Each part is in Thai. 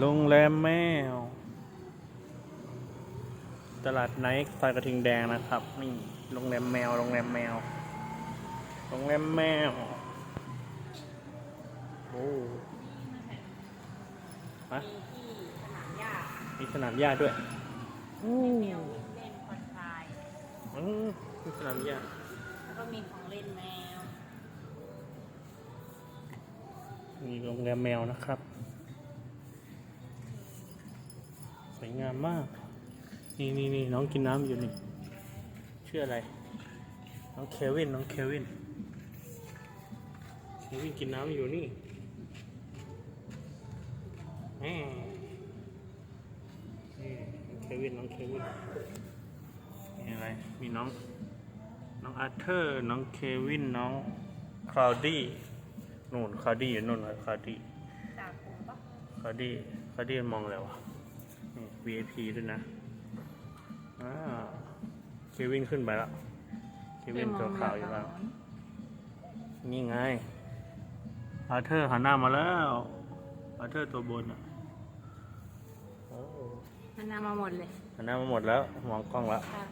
โรงแรมแมว ตลาดไนท์ซอยกระทิงแดงนะครับ นี่โรงแรมแมว โรงแรมแมว โรงแรมแมว โอ้ฮะมีที่สนามหญ้ามีสนามหญ้าด้วยอืแมมววิ่งเล่นผ่อนคลายอืมมีสนามหญ้า แล้วก็มีของเล่นแมว มีโรงแรมแมวนะครับ ส วยงามมาก นี่นี่นี่น้องกินน้ำอยู่นี่ ชื่ออะไร น้องเควิน น้องเควิน เควินกินน้ำอยู่นี่แหมนี่น้องเควิน น้องเควินมีอะไร มีน้อง น้องอาร์เธอร์ น้องเควิน น้องคลาวดี้นู่นคลาวดี้อยู่นู่นคลาวดี้จากปูปะคลาวดี้คลาวดี้มองอะไรวะนี่ VIP ด้วยนะอ่าเควินขึ้นไปแล้วเควินตัวขาวอยู่แล้ว นี่ไง อาร์เธอร์หันหน้ามาแล้ว อาร์เธอร์ตัวบนอะโอ้มันนำมาหมดเลยหันหน้ามาหมดแล้ว มองกล้องแล้ว ค่ะ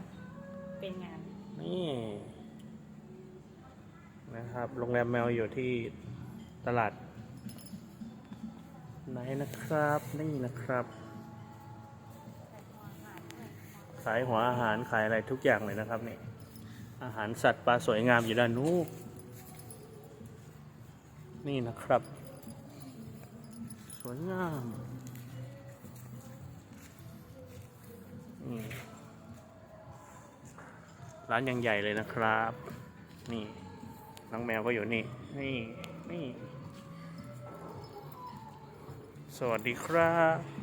เป็นงาน นี่ นะครับ โรงแรมแมวอยู่ที่ตลาด ไหนนะครับ นี่นะครับ ขายหัวอาหารขายอะไรทุกอย่างเลยนะครับนี่อาหารสัตว์ปลาสวยงามอยู่ด้านนู้นนี่นะครับ สวยงามนี่ร้านยังใหญ่เลยนะครับ นี่น้องแมวก็อยู่นี่นี่นี่ สวัสดีครับ